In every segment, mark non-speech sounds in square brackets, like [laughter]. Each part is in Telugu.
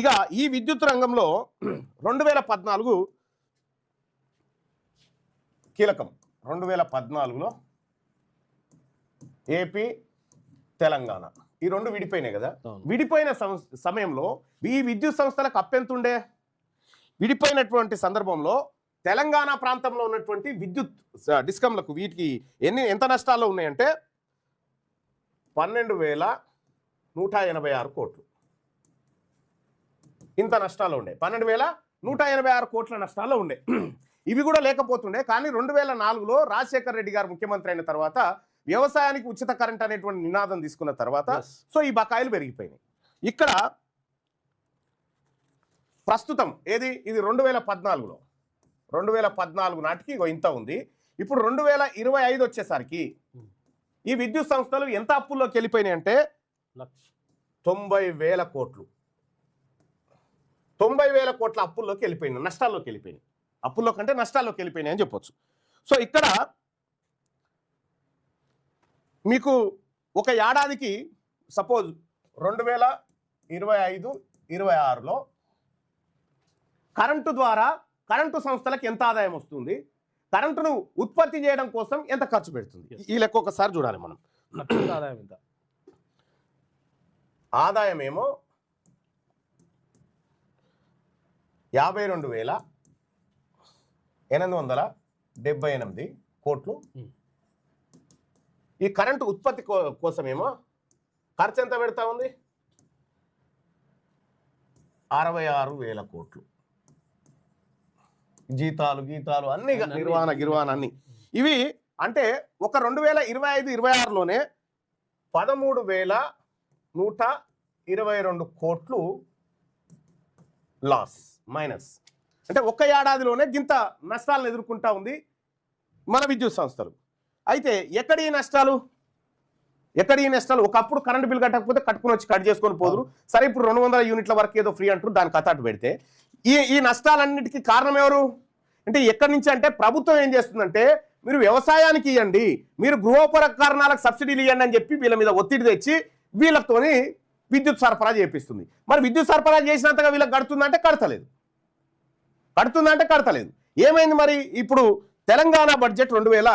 ఇక ఈ విద్యుత్ రంగంలో రెండు వేల పద్నాలుగు కీలకం. రెండు వేల పద్నాలుగులో ఏపీ తెలంగాణ. ఈ రెండు విడిపోయినాయి కదా. విడిపోయిన సమయంలో ఈ విద్యుత్ సంస్థలకు అప్పెంతుండే? విడిపోయినటువంటి సందర్భంలో తెలంగాణ ప్రాంతంలో ఉన్నటువంటి విద్యుత్ డిస్కంలకు వీటికి ఎన్ని ఎంత నష్టాలు ఉన్నాయంటే పన్నెండు వేల నూట ఎనభై ఆరు కోట్లు. ఇంత నష్టాలు ఉండే. పన్నెండు వేల నూట ఎనభై ఆరు కోట్ల నష్టాలు ఉండే. [clears throat] ఇవి కూడా లేకపోతుండే. కానీ రెండు వేల నాలుగులో రాజశేఖర్ రెడ్డి గారు ముఖ్యమంత్రి అయిన తర్వాత వ్యవసాయానికి ఉచిత కరెంట్ అనేటువంటి నినాదం తీసుకున్న తర్వాత. సో ఈ బకాయిలు పెరిగిపోయినాయి. ఇక్కడ ప్రస్తుతం ఏది? ఇది రెండు వేల పద్నాలుగులో. రెండు వేల పద్నాలుగు నాటికి ఇంత ఉంది. ఇప్పుడు రెండు వేల ఇరవై ఐదు వచ్చేసరికి ఈ విద్యుత్ సంస్థలు ఎంత అప్పుల్లోకి వెళ్ళిపోయినాయి అంటే తొంభై వేల కోట్లు. తొంభై వేల కోట్ల అప్పుల్లోకి వెళ్ళిపోయినాయి నష్టాల్లోకి వెళ్ళిపోయినాయి అప్పుల్లో కంటే నష్టాల్లోకి వెళ్ళిపోయినాయి అని చెప్పొచ్చు. సో ఇక్కడ మీకు ఒక ఏడాదికి సపోజ్ రెండు వేల ఇరవై ఐదు ఇరవై ఆరులో కరెంటు ద్వారా కరెంటు సంస్థలకు ఎంత ఆదాయం వస్తుంది? కరెంటును ఉత్పత్తి చేయడం కోసం ఎంత ఖర్చు పెడుతుంది? ఈ లెక్క ఒకసారి చూడాలి మనం. ఆదాయం ఎంత? ఆదాయం ఏమో యాభై రెండు వేల ఎనిమిది వందల డెబ్బై ఎనిమిది కోట్లు. ఈ కరెంటు ఉత్పత్తి కో- కోసమేమో ఖర్చు ఎంత పెడతా ఉంది అరవై ఆరు వేల కోట్లు జీతాలు గీతాలు అన్ని అన్ని. నిర్వహణ గిర్వాణ అన్ని ఇవి అంటే ఒక రెండు వేల ఇరవై ఐదు ఇరవై ఆరులోనే పదమూడు వేల నూట ఇరవై రెండు కోట్లు లాస్ మైనస్. అంటే ఒక్క ఏడాదిలోనే గింత నష్టాలను ఎదుర్కొంటా ఉంది మన విద్యుత్ సంస్థలు. అయితే ఎక్కడ ఈ నష్టాలు? ఎక్కడ ఈ నష్టాలు? ఒకప్పుడు కరెంట్ బిల్ కట్టకపోతే కట్టుకుని వచ్చి కట్ చేసుకొని పోదురు. సరే ఇప్పుడు రెండు వందల యూనిట్ల వరకు ఏదో ఫ్రీ అంటారు దానికి కథాటు పెడితే. ఈ ఈ నష్టాలన్నిటికీ కారణం ఎవరు? అంటే ఎక్కడి నుంచి అంటే ప్రభుత్వం ఏం చేస్తుందంటే మీరు వ్యవసాయానికి ఇవ్వండి మీరు గృహోపకరణాలకు సబ్సిడీలు ఇవ్వండి అని చెప్పి వీళ్ళ మీద ఒత్తిడి తెచ్చి వీళ్ళతోని విద్యుత్ సరఫరా చేపిస్తుంది. మరి విద్యుత్ సరఫరా చేసినంతగా వీళ్ళకి కడుతుందంటే కడతలేదు. కడుతుందంటే కడతలేదు. ఏమైంది మరి? ఇప్పుడు తెలంగాణ బడ్జెట్ రెండు వేల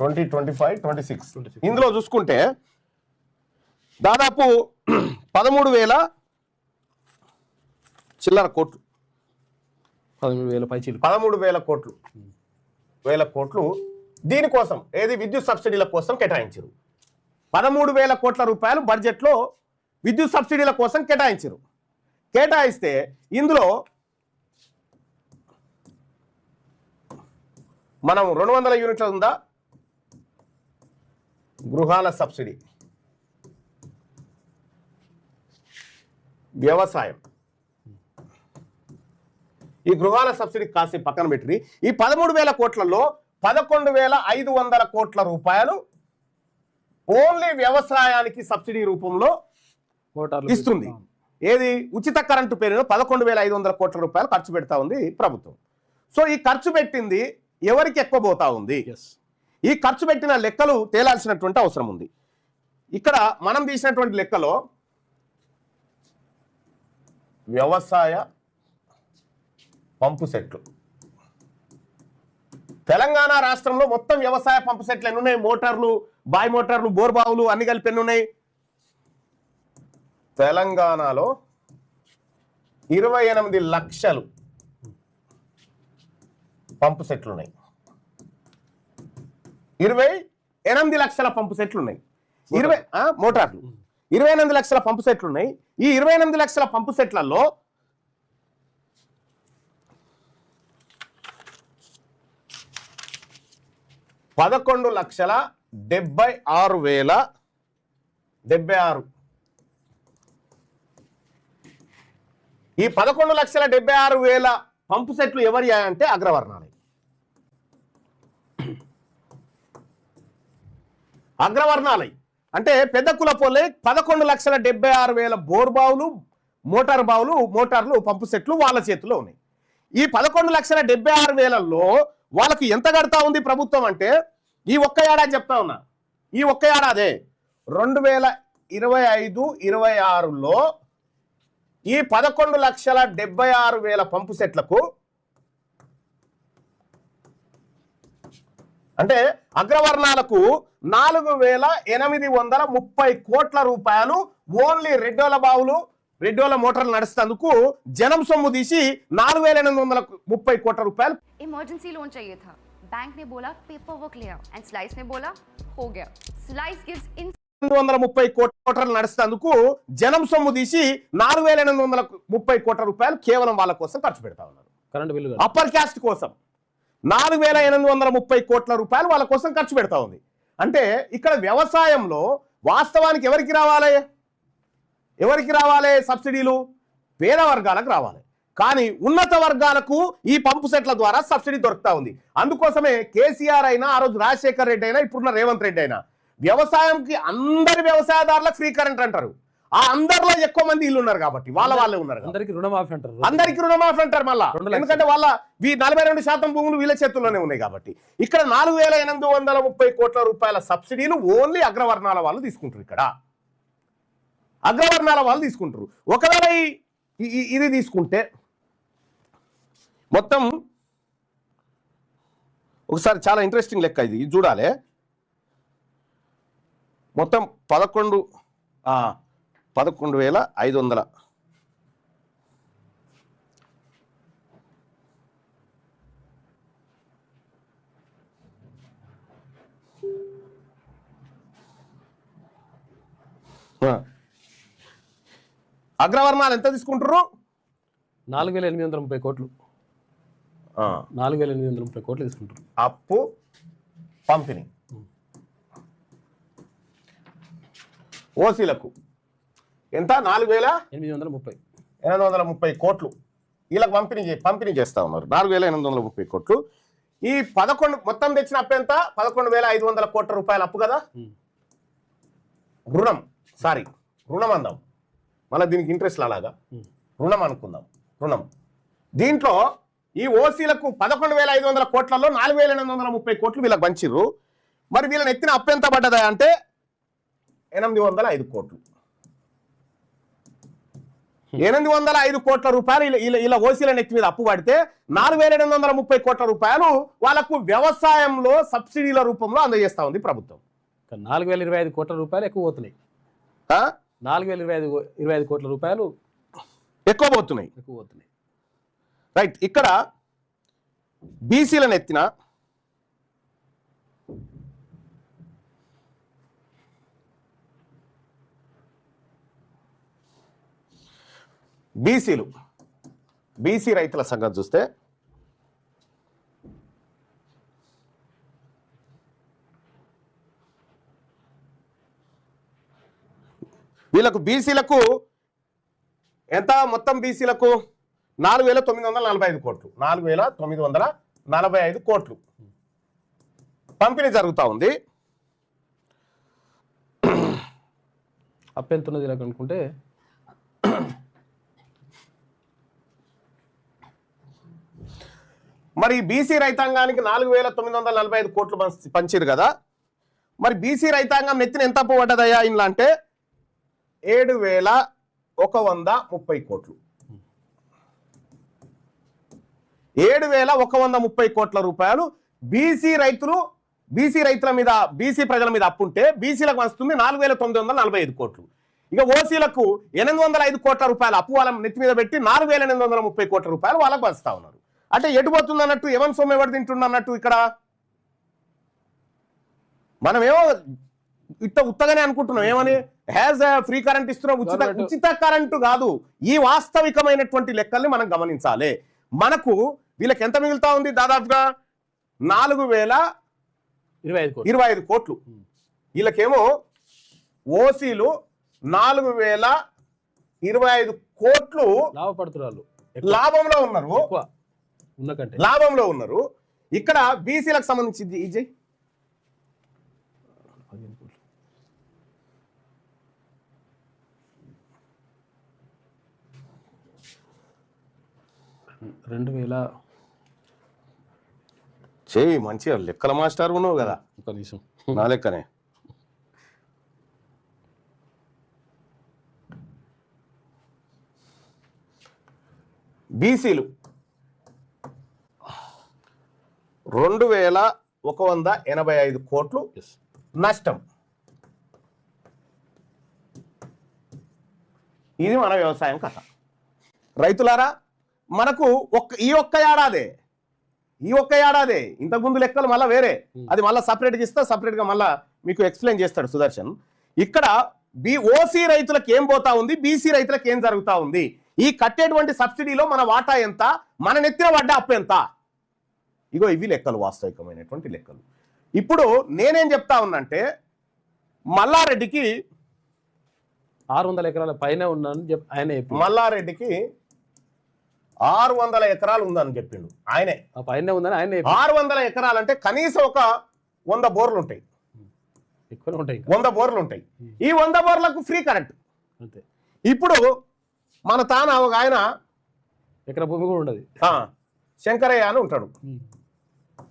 twenty twenty five twenty six. 26. ఇందులో చూసుకుంటే దాదాపు [clears throat] పదమూడు వేల చిల్లర కోట్లు. పదమూడు వేల పైచీలు పదమూడు వేల కోట్లు. వేల కోట్లు. దీనికోసం ఏది విద్యుత్ సబ్సిడీల కోసం కేటాయించారు పదమూడు వేల కోట్ల రూపాయలు బడ్జెట్లో విద్యుత్ సబ్సిడీల కోసం కేటాయించారు కేటాయిస్తే ఇందులో మనం రెండు వందల యూనిట్ల ఉందా? గృహాల సబ్సిడీ. వ్యవసాయం. ఈ గృహాల సబ్సిడీ కాసి పక్కన పెట్టి ఈ పదమూడు వేల కోట్లలో పదకొండు వేల ఐదు వందల కోట్ల రూపాయలు ఓన్లీ వ్యవసాయానికి సబ్సిడీ రూపంలో ఇస్తుంది. ఏది? ఉచిత కరెంటు పేరులో పదకొండు వేల ఐదు వందల కోట్ల రూపాయలు ఖర్చు పెడతా ఉంది ప్రభుత్వం. సో ఈ ఖర్చు పెట్టింది ఎవరికి ఎక్కువ పోతా ఉంది ఈ ఖర్చు పెట్టిన లెక్కలు తేలాల్సినటువంటి అవసరం ఉంది. ఇక్కడ మనం తీసినటువంటి లెక్కలో వ్యవసాయ పంపు సెట్లు. తెలంగాణ రాష్ట్రంలో మొత్తం వ్యవసాయ పంపు సెట్లు ఎన్ని ఉన్నాయి మోటార్లు బాయ్ మోటార్లు బోర్బావులు అన్ని కలిపి ఎన్ని ఉన్నాయి తెలంగాణలో ఇరవై ఎనిమిది లక్షలు పంపు సెట్లు ఉన్నాయి ఇరవై ఎనిమిది లక్షల పంపు సెట్లు ఉన్నాయి ఇరవై మోటార్లు. ఇరవై ఎనిమిది లక్షల పంపు సెట్లు ఉన్నాయి ఈ ఇరవై ఎనిమిది లక్షల పంపు సెట్లలో పదకొండు లక్షల డెబ్బై ఆరు వేల డెబ్బై ఆరు. ఈ పదకొండు లక్షల డెబ్బై ఆరు వేల పంపు సెట్లు ఎవరి అంటే అగ్రవర్ణాలే. అగ్రవర్ణాలై. అంటే పెద్ద కులపోలే పదకొండు లక్షల డెబ్బై ఆరు వేల బోర్ బావులు మోటార్ బావులు మోటార్లు పంపు సెట్లు వాళ్ళ చేతిలో ఉన్నాయి. ఈ పదకొండు లక్షల డెబ్బై ఆరు వేలలో వాళ్ళకి ఎంత కడతా ఉంది ప్రభుత్వం అంటే ఈ ఒక్క ఏడాది చెప్తా ఉన్నా. ఈ ఒక్క ఏడాదే రెండు వేల ఇరవై ఐదు ఇరవై ఆరులో ఈ పదకొండు లక్షల డెబ్బై ఆరు వేల పంపు సెట్లకు అంటే అగ్రవర్ణాలకు నాలుగు వేల ఎనిమిది వందల ముప్పై కోట్ల రూపాయలు ఓన్లీ రెడ్డోల బావులు రెడ్డోల మోటార్లు నడుస్తేందుకు జనం సొమ్ము తీసి నాలుగు వేల ఎనిమిది వందల ముప్పై కోట్ల రూపాయలు इमरजेंसी लोन चाहिए था बैंक ने बोला पेपर वर्क ले आओ एंड स्लाइस ने बोला हो गया स्लाइस गिव्स इन ఎనిమిది వందల ముప్పై కోట్ల మోటార్లు నడుస్తేందుకు జనం సొమ్ము తీసి నాలుగు వేల ఎనిమిది వందల ముప్పై కోట్ల రూపాయలు కేవలం వాళ్ళ కోసం ఖర్చు పెడతా ఉన్నారు కరెంట్ బిల్లు కట్టు. అప్పర్ క్యాస్ట్ కోసం నాలుగు వేల ఎనిమిది వందల ముప్పై కోట్ల రూపాయలు వాళ్ళ కోసం ఖర్చు పెడతా ఉంది అంటే ఇక్కడ వ్యవసాయంలో వాస్తవానికి ఎవరికి రావాలి ఎవరికి రావాలి? సబ్సిడీలు? పేద వర్గాలకు రావాలి. కానీ ఉన్నత వర్గాలకు ఈ పంపు సెట్ల ద్వారా సబ్సిడీ దొరుకుతా ఉంది. అందుకోసమే కేసీఆర్ అయినా ఆ రోజు రాజశేఖర్ రెడ్డి అయినా ఇప్పుడున్న రేవంత్ రెడ్డి అయినా వ్యవసాయంకి అందరి వ్యవసాయదారులకు ఫ్రీ కరెంట్ అంటారు. ఆ అందరిలో ఎక్కువ మంది ఇల్లు ఉన్నారు కాబట్టి వాళ్ళ వాళ్ళే ఉన్నారు. అందరికి రుణమాఫీ అంటారు. అందరికి రుణమాఫీ అంటారు మళ్ళా. ఎందుకంటే వాళ్ళ వీ నలభై రెండు శాతం భూములు వీళ్ళ చేతుల్లోనే ఉన్నాయి కాబట్టి. ఇక్కడ నాలుగు వేల ఎనిమిది వందల ముప్పై కోట్ల రూపాయల సబ్సిడీలు ఓన్లీ అగ్రవర్ణాల వాళ్ళు తీసుకుంటారు ఇక్కడ. అగ్రవర్ణాల వాళ్ళు తీసుకుంటారు. ఒకవేళ ఇది తీసుకుంటే మొత్తం ఒకసారి చాలా ఇంట్రెస్టింగ్ లెక్క ఇది. ఇది చూడాలి. మొత్తం పదకొండు పదకొండు వేల ఐదు వందల Huh. అగ్రవర్ణాలు ఎంత తీసుకుంటారు నాలుగు వేల ఎనిమిది వందల ముప్పై కోట్లు. నాలుగు వేల ఎనిమిది వందల ముప్పై కోట్లు తీసుకుంటారు అప్పు పంపిణీ. ఓసీలకు ఎంత? నాలుగు వేల ఎనిమిది వందల ముప్పై. ఎనిమిది వందల ముప్పై కోట్లు. వీళ్ళకి పంపిణీ చే- పంపిణీ చేస్తా ఉన్నారు. నాలుగు వేల ఎనిమిది వందల ముప్పై కోట్లు. ఈ పదకొండు మొత్తం తెచ్చిన అప్పు ఎంత? పదకొండు వేల ఐదు వందల కోట్ల రూపాయల అప్పు కదా. రుణం సారీ రుణం అందాం మళ్ళీ దీనికి ఇంట్రెస్ట్ అలాగా. రుణం అనుకుందాం. రుణం. దీంట్లో ఈ ఓసీలకు పదకొండు వేల ఐదు వందల కోట్లలో నాలుగు వేల ఎనిమిది వందల ముప్పై కోట్లు వీళ్ళకి పంచిర్రు. మరి వీళ్ళని ఎత్తిన అప్పు ఎంత పడ్డదా అంటే ఎనిమిది వందల ఐదు కోట్లు. ఎనిమిది వందల ఐదు కోట్ల రూపాయలు ఇలా- ఇలా ఓసీల నెత్తి మీద అప్పు పడితే నాలుగు వేల ఎనిమిది వందల ముప్పై కోట్ల రూపాయలు వాళ్ళకు వ్యవసాయంలో సబ్సిడీల రూపంలో అందజేస్తా ఉంది ప్రభుత్వం. నాలుగు వేల ఇరవై ఐదు కోట్ల రూపాయలు ఎక్కువ పోతున్నాయి. ఆ? నాలుగు వేల ఇరవై ఐదు ఇరవై ఐదు కోట్ల రూపాయలు ఎక్కువ పోతున్నాయి. ఎక్కువ పోతున్నాయి. రైట్ ఇక్కడ బీసీలను ఎత్తిన బీసీలు బీసీ రైతుల సంగతి చూస్తే వీళ్ళకు బీసీలకు ఎంత మొత్తం బీసీలకు? నాలుగు వేల తొమ్మిది వందల నలభై ఐదు కోట్లు. నాలుగు వేల తొమ్మిది వందల నలభై ఐదు కోట్లు. పంపిణీ జరుగుతూ ఉంది. అప్పు ఎంత ఉన్నది ఇలా అనుకుంటే? మరి బీసీ రైతాంగానికి నాలుగు వేల తొమ్మిది వందల నలభై ఐదు కోట్లు పంచ- పంచిరు కదా. మరి బీసీ రైతాంగం నెత్తిన ఎంత అప్పు పడ్డదయ్యా ఇంట్లో అంటే? ఏడు వేల ఒక వంద ముప్పై కోట్లు. ఏడు వేల ఒక వంద ముప్పై కోట్ల రూపాయలు బీసీ రైతులు బీసీ రైతుల మీద బీసీ ప్రజల మీద అప్పుంటే బీసీలకు వస్తుంది నాలుగు వేల తొమ్మిది వందల నలభై ఐదు కోట్లు. ఇక ఓసీలకు ఎనిమిది వందల ఐదు కోట్ల రూపాయలు అప్పు వాళ్ళ నెత్తి మీద పెట్టి నాలుగు వేల ఎనిమిది వందల ముప్పై కోట్ల రూపాయలు వాళ్ళకు వస్తా ఉన్నారు. అంటే ఎటు పోతుంది అన్నట్టు ఎవరి సొమ్ము ఎవరు తింటుంది అన్నట్టు ఇక్కడ? మనమేమో ఇట్ట ఉత్తగానే అనుకుంటున్నాం. ఏమని? హ్యాజ్ ఫ్రీ కరెంట్ ఇస్తున్నాం ఉచిత ఉచిత కరెంటు కాదు. ఈ వాస్తవికమైనటువంటి లెక్కల్ని మనం గమనించాలి. మనకు వీళ్ళకి ఎంత మిగులుతా ఉంది దాదాపుగా? నాలుగు వేల ఇరవై ఐదు కోట్లు. వీళ్ళకేమో ఓసీలు నాలుగు వేల ఇరవై ఐదు కోట్లు లాభపడుతున్నారు. లాభంలో ఉన్నారు. లాభంలో ఉన్నారు. ఇక్కడ బీసీలకు సంబంధించి ఇది- ఇది పదిహేను కోట్లు. రెండు వేల చేయి మంచిగా లెక్కల మాస్టర్ ఉన్నావు కదా. నిమిషం. నా లెక్కనే. బీసీలు రెండు వేల ఒక వంద ఎనభై ఐదు కోట్లు నష్టం. ఇది మన వ్యవసాయం కథ. రైతులారా మనకు ఒక్క ఈ ఒక్క ఏడాదే. ఈ ఒక్క ఏడాదే. ఇంతకుముందు లెక్కలు మళ్ళీ వేరే. అది మళ్ళీ సపరేట్గా ఇస్తా సపరేట్గా మళ్ళీ మీకు ఎక్స్ప్లెయిన్ చేస్తాడు సుదర్శన్. ఇక్కడ బి ఓసీ రైతులకు ఏం పోతా ఉంది బీసీ రైతులకు ఏం జరుగుతా ఉంది? ఈ కట్టేటువంటి సబ్సిడీలో మన వాటా ఎంత మన నెత్తిన పడ్డ అప్పు ఎంత? ఇగో ఇవి లెక్కలు వాస్తవికమైనటువంటి లెక్కలు. ఇప్పుడు నేనేం చెప్తా ఉన్నంటే మల్లారెడ్డికి ఆరు వందల ఎకరాల పైన ఉన్నాను ఆయన మల్లారెడ్డికి ఆరు వందల ఎకరాలు ఉందని చెప్పిండు. ఆయనే. పైన ఉందని ఆయన ఆరు వందల ఎకరాలు అంటే కనీసం ఒక వంద బోర్లు ఉంటాయి వంద బోర్లు ఉంటాయి ఈ వంద బోర్లకు ఫ్రీ కరెంట్. అంతే. ఇప్పుడు మన తాన ఒక ఆయన ఎకర భూమి కూడా ఉండదు. ఆ, శంకరయ్య అని ఉంటాడు.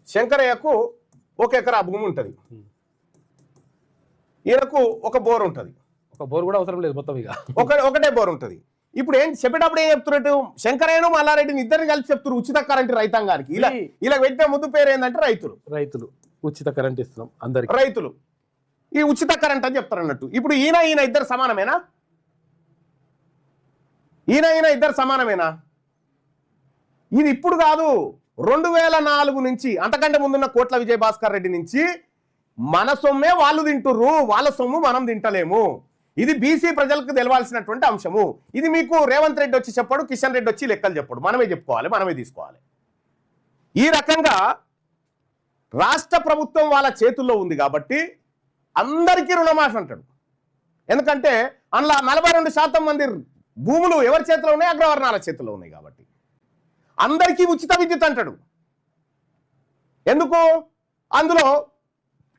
శంకరయ్యకు ఒక ఎకరా భూమి ఉంటుంది. ఈయనకు ఒక బోర్ ఉంటుంది. ఒక బోర్ కూడా అవసరం లేదు మొత్తం ఇక. ఒక ఒకటే బోర్ ఉంటుంది. ఇప్పుడు ఏం చెప్పేటప్పుడు ఏం చెప్తున్నట్టు? శంకరయ్యను మల్లారెడ్డిని ఇద్దరిని కలిసి చెప్తున్నారు ఉచిత కరెంట్ రైతాంగానికి. ఇలా ఇలా పెట్టిన ముద్దు పేరు ఏంటంటే రైతులు. రైతులు. ఉచిత కరెంట్ ఇస్తున్నాం అందరికి. రైతులు. ఈ ఉచిత కరెంట్ అని చెప్తారు అన్నట్టు. ఇప్పుడు ఈయన ఈయన ఇద్దరు సమానమేనా? ఈయన ఈయన ఇద్దరు సమానమేనా? ఇది ఇప్పుడు కాదు రెండు వేల నాలుగు నుంచి అంతకంటే ముందున్న కోట్ల విజయ్ భాస్కర్ రెడ్డి నుంచి మన సొమ్మే వాళ్ళు తింటుర్రు వాళ్ళ సొమ్ము మనం తింటలేము. ఇది బీసీ ప్రజలకు తెలవాల్సినటువంటి అంశము. ఇది మీకు రేవంత్ రెడ్డి వచ్చి చెప్పాడు కిషన్ రెడ్డి వచ్చి లెక్కలు చెప్పాడు. మనమే చెప్పుకోవాలి మనమే తీసుకోవాలి. ఈ రకంగా రాష్ట్ర ప్రభుత్వం వాళ్ళ చేతుల్లో ఉంది కాబట్టి అందరికీ రుణమాఫీ అంటాడు. ఎందుకంటే అందులో నలభై రెండు శాతం మంది భూములు ఎవరి చేతిలో ఉన్నాయి? అగ్రవర్ణాల చేతిలో ఉన్నాయి కాబట్టి. అందరికీ ఉచిత విద్యుత్ అంటాడు. ఎందుకు? అందులో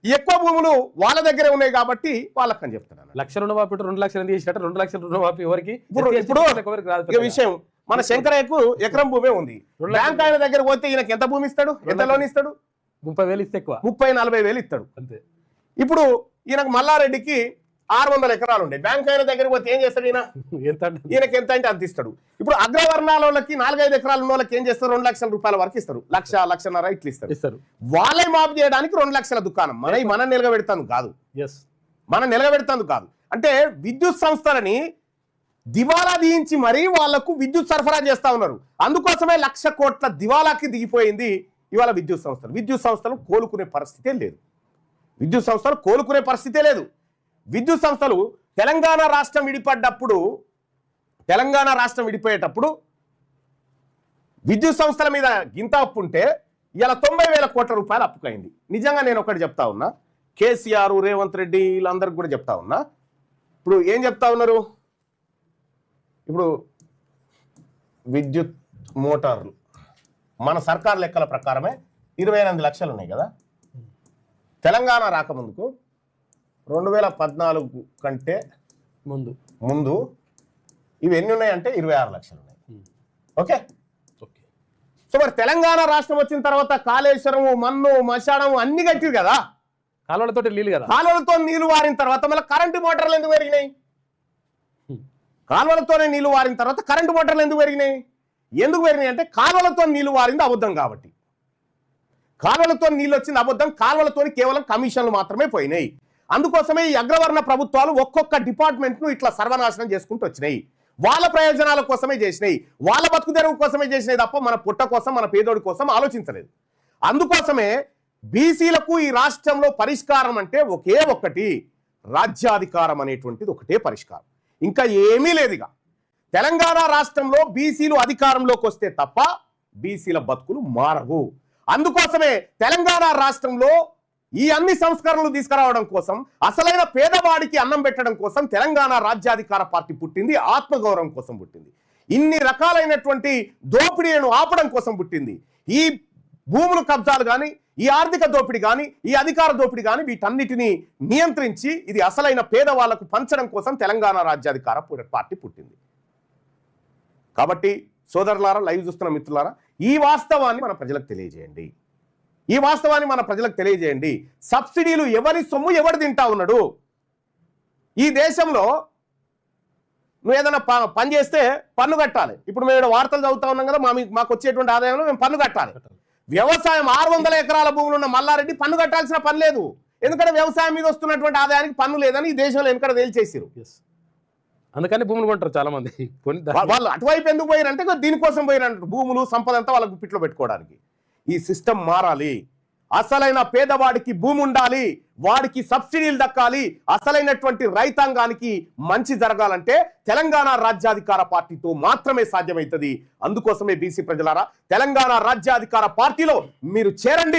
ఎక్కువ భూములు వాళ్ళ దగ్గరే ఉన్నాయి కాబట్టి వాళ్ళకని చెప్తాడు అన్నట్టు. లక్ష రుణమాఫీ ఉంటే రెండు లక్షలు ఎందుకు చేసినట్టు? రెండు లక్షల రుణమాఫీ ఎవరికి? ఇప్పుడు- విషయం మన శంకరయ్యకు ఎకరం భూమే ఉంది. బ్యాంక్ ఆయన దగ్గర పోతే ఈయనకి ఎంత భూమి ఇస్తాడు? ఎంత లోన్ ఇస్తాడు? ముప్పై వేలు ఇస్తే ఎక్కువ. ముప్పై నలభై వేలు ఇస్తాడు. అంతే. ఇప్పుడు ఈయనకు మల్లారెడ్డికి ఆరు వందల ఎకరాలు ఉండే. బ్యాంక్ ఆయన దగ్గరికి పోతే ఏం చేస్తాడు ఈయన? ఈయనకి ఎంత అంటే అంత ఇస్తాడు. ఇప్పుడు అగ్రవర్ణాల వాళ్ళకి నాలుగైదు ఎకరాల ఉన్న వాళ్ళకి ఏం చేస్తారు? రెండు లక్షల రూపాయల వరకు ఇస్తారు. లక్ష లక్షన్నర ఇట్లు ఇస్తారు. ఇస్తారు. వాళ్ళే మాపు చేయడానికి రెండు లక్షల దుకాణం. మన మనం నిలగబెడతాను కాదు. ఎస్ మనం నిలగబెడతాను కాదు. అంటే విద్యుత్ సంస్థలని దివాలా తీయించి మరీ వాళ్ళకు విద్యుత్ సరఫరా చేస్తా ఉన్నారు. అందుకోసమే లక్ష కోట్ల దివాలాకి దిగిపోయింది ఇవాళ విద్యుత్ సంస్థలు. విద్యుత్ సంస్థలు కోలుకునే పరిస్థితే లేదు. విద్యుత్ సంస్థలు కోలుకునే పరిస్థితే లేదు. విద్యుత్ సంస్థలు తెలంగాణ రాష్ట్రం విడిపడ్డప్పుడు తెలంగాణ రాష్ట్రం విడిపోయేటప్పుడు విద్యుత్ సంస్థల మీద గింత అప్పు ఉంటే ఇలా తొంభై వేల కోట్ల రూపాయలు అప్పుకైంది. నిజంగా నేను ఒకటి చెప్తా ఉన్నా కేసీఆర్ రేవంత్ రెడ్డి వీళ్ళందరికి కూడా చెప్తా ఉన్నా ఇప్పుడు ఏం చెప్తా ఉన్నారు? ఇప్పుడు విద్యుత్ మోటార్లు మన సర్కార్ లెక్కల ప్రకారమే ఇరవై లక్షలు ఉన్నాయి కదా. తెలంగాణ రాకముందుకు రెండు వేల పద్నాలుగు కంటే ముందు. ముందు ఇవి ఎన్ని ఉన్నాయంటే ఇరవై ఆరు లక్షలు ఉన్నాయి. ఓకే? ఓకే. సో మరి తెలంగాణ రాష్ట్రం వచ్చిన తర్వాత కాళేశ్వరము మన్ను మశానము అన్ని కట్టిరు కదా? కాలువలతో నీళ్ళు కదా? కాలువలతో నీళ్ళు వారిన తర్వాత మళ్ళీ కరెంటు మోటార్లు ఎందుకు పెరిగినాయి. కాలువలతోనే నీళ్ళు వారిన తర్వాత కరెంటు మోటార్లు ఎందుకు పెరిగినాయి? ఎందుకు పెరిగినాయి అంటే కాలువలతో నీళ్ళు వారింది అబద్ధం కాబట్టి. కాలువలతో నీళ్ళు వచ్చింది అబద్ధం కాలువలతో కేవలం కమిషన్లు మాత్రమే పోయినాయి. అందుకోసమే ఈ అగ్రవర్ణ ప్రభుత్వాలు ఒక్కొక్క డిపార్ట్మెంట్ను ఇట్లా సర్వనాశనం చేసుకుంటూ వచ్చినాయి. వాళ్ళ ప్రయోజనాల కోసమే చేసినాయి. వాళ్ళ బతుకు తెరువు కోసమే చేసినాయి తప్ప మన పుట్ట కోసం మన పేదోడి కోసం ఆలోచించలేదు. అందుకోసమే బీసీలకు ఈ రాష్ట్రంలో పరిష్కారం అంటే ఒకే ఒక్కటి రాజ్యాధికారం అనేటువంటిది ఒకటే పరిష్కారం. ఇంకా ఏమీ లేదు ఇక. తెలంగాణ రాష్ట్రంలో బీసీలు అధికారంలోకి వస్తే తప్ప బీసీల బతుకులు మారవు. అందుకోసమే తెలంగాణ రాష్ట్రంలో ఈ అన్ని సంస్కరణలు తీసుకురావడం కోసం అసలైన పేదవాడికి అన్నం పెట్టడం కోసం తెలంగాణ రాజ్యాధికార పార్టీ పుట్టింది ఆత్మగౌరవం కోసం పుట్టింది. ఇన్ని రకాలైనటువంటి దోపిడీలను ఆపడం కోసం పుట్టింది. ఈ భూములు కబ్జాలు కానీ ఈ ఆర్థిక దోపిడీ కానీ ఈ అధికార దోపిడీ కానీ వీటన్నిటిని నియంత్రించి ఇది అసలైన పేదవాళ్ళకు పంచడం కోసం తెలంగాణ రాజ్యాధికార పార్టీ పుట్టింది. కాబట్టి సోదరులారా లైవ్ చూస్తున్న మిత్రులారా ఈ వాస్తవాన్ని మన ప్రజలకు తెలియజేయండి. ఈ వాస్తవాన్ని మన ప్రజలకు తెలియజేయండి. సబ్సిడీలు ఎవరి సొమ్ము ఎవడు తింటా ఉన్నాడు? ఈ దేశంలో నువ్వు ఏదైనా పని చేస్తే పన్ను కట్టాలి. ఇప్పుడు మేము వార్తలు చదువుతా ఉన్నాం కదా మా మాకు వచ్చేటువంటి ఆదాయంలో మేము పన్ను కట్టాలి. వ్యవసాయం ఆరు వందల ఎకరాల భూములు ఉన్న మల్లారెడ్డి పన్ను కట్టాల్సిన పని లేదు. ఎందుకంటే వ్యవసాయం మీద వస్తున్నటువంటి ఆదాయానికి పన్ను లేదని ఈ దేశంలో ఎందుకంటే తేల్చేసారు. అందుకని భూములు కొంటారు చాలా మంది వాళ్ళు అటువైపు ఎందుకు పోయారంటే ఇగో దీనికోసం పోయారంట భూములు సంపద అంతా వాళ్ళ గుప్పిట్లో పెట్టుకోవడానికి. ఈ సిస్టమ్ మారాలి. అసలైన పేదవాడికి భూమి ఉండాలి వాడికి సబ్సిడీలు దక్కాలి అసలైనటువంటి రైతాంగానికి మంచి జరగాలంటే తెలంగాణ రాజ్యాధికార పార్టీతో మాత్రమే సాధ్యమవుతుంది. అందుకోసమే బీసీ ప్రజలారా తెలంగాణ రాజ్యాధికార పార్టీలో మీరు చేరండి.